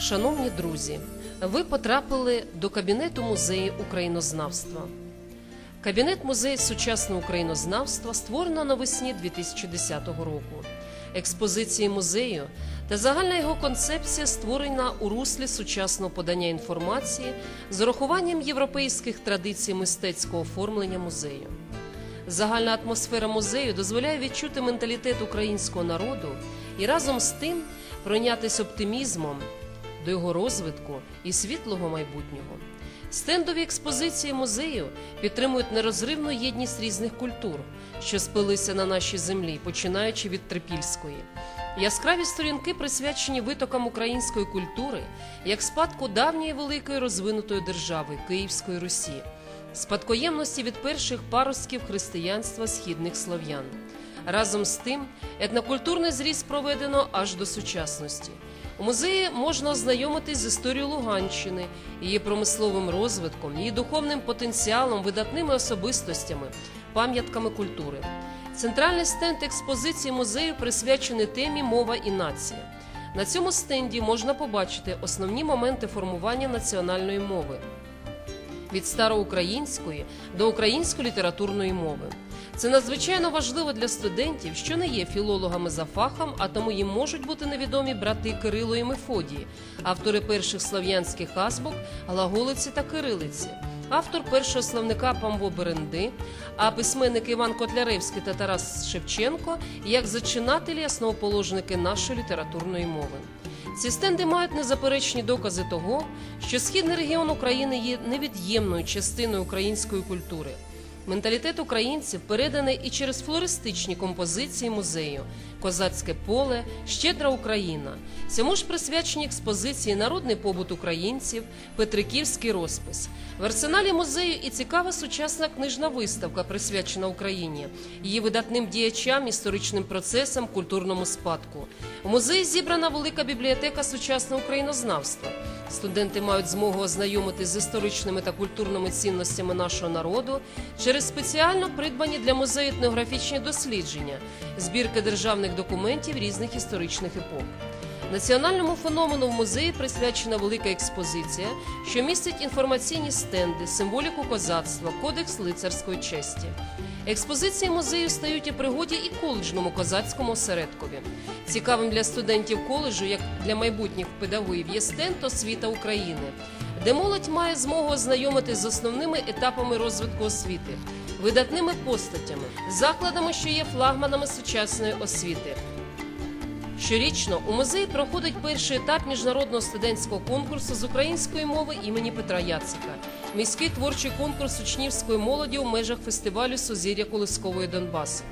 Шановні друзі, ви потрапили до кабінету музею українознавства. Кабінет музею сучасного українознавства створено навесні 2010 року. Експозиції музею та загальна його концепція створена у руслі сучасного подання інформації з урахуванням європейських традицій мистецького оформлення музею. Загальна атмосфера музею дозволяє відчути менталітет українського народу і разом з тим пройнятися оптимізмом до його розвитку і світлого майбутнього. Стендові експозиції музею підтримують нерозривну єдність різних культур, що спилися на нашій землі, починаючи від Трипільської. Яскраві сторінки присвячені витокам української культури як спадку давньої великої розвинутої держави Київської Русі, спадкоємності від перших паростків християнства східних слов'ян. Разом з тим, етнокультурний зріст проведено аж до сучасності. У музеї можна ознайомитись з історією Луганщини, її промисловим розвитком, її духовним потенціалом, видатними особистостями, пам'ятками культури. Центральний стенд експозиції музею присвячений темі мова і нація. На цьому стенді можна побачити основні моменти формування національної мови від староукраїнської до української літературної мови. Це надзвичайно важливо для студентів, що не є філологами за фахом, а тому їм можуть бути невідомі брати Кирило і Мефодії, автори перших слов'янських азбук, глаголиці та кирилиці, автор першого словника Памво Беренди, а письменники Іван Котляревський та Тарас Шевченко як зачинателі, основоположники нашої літературної мови. Ці стенди мають незаперечні докази того, що східний регіон України є невід'ємною частиною української культури. Менталітет українців переданий і через флористичні композиції музею Козацьке поле, Щедра Україна. Цьому ж присвячені експозиції Народний побут українців, Петриківський розпис. В арсеналі музею і цікава сучасна книжна виставка, присвячена Україні, її видатним діячам, історичним процесам, культурному спадку. У музеї зібрана велика бібліотека сучасного українознавства. Студенти мають змогу ознайомитись з історичними та культурними цінностями нашого народу через спеціально придбані для музею етнографічні дослідження, збірки державних документів різних історичних епох. Національному феномену в музеї присвячена велика експозиція, що містить інформаційні стенди, символіку козацтва, кодекс лицарської честі. Експозиції музею стають у пригоді і коледжному козацькому осередкові. Цікавим для студентів коледжу, як для майбутніх педагогів, є стенд освіта України, де молодь має змогу ознайомитись з основними етапами розвитку освіти, видатними постатями, закладами, що є флагманами сучасної освіти. Щорічно у музеї проходить перший етап міжнародного студентського конкурсу з української мови імені Петра Яцика, міський творчий конкурс учнівської молоді у межах фестивалю Сузір'я Колискової Донбасу.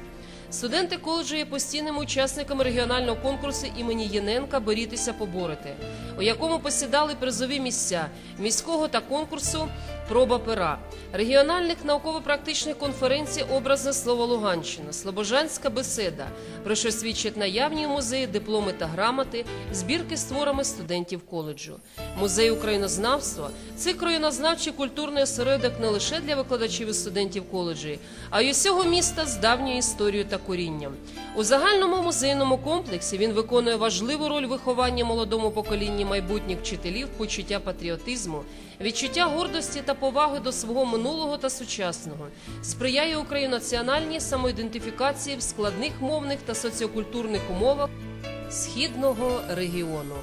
Студенти коледжу є постійними учасниками регіонального конкурсу імені Єненка Борітися поборити, у якому посідали призові місця міського та конкурсу Проба пера, регіональних науково-практичних конференцій Образне слово Луганщина, Слобожанська беседа, про що свідчать наявні музеї дипломи та грамоти, збірки з творами студентів коледжу. Музей українознавства це краєнознавчий культурний осередок не лише для викладачів і студентів коледжі, а й усього міста з давньою історією та корінням. У загальному музейному комплексі він виконує важливу роль виховання молодому поколінні майбутніх вчителів, почуття патріотизму, відчуття гордості та поваги до свого минулого та сучасного, сприяє українаціональній самоідентифікації в складних мовних та соціокультурних умовах східного регіону.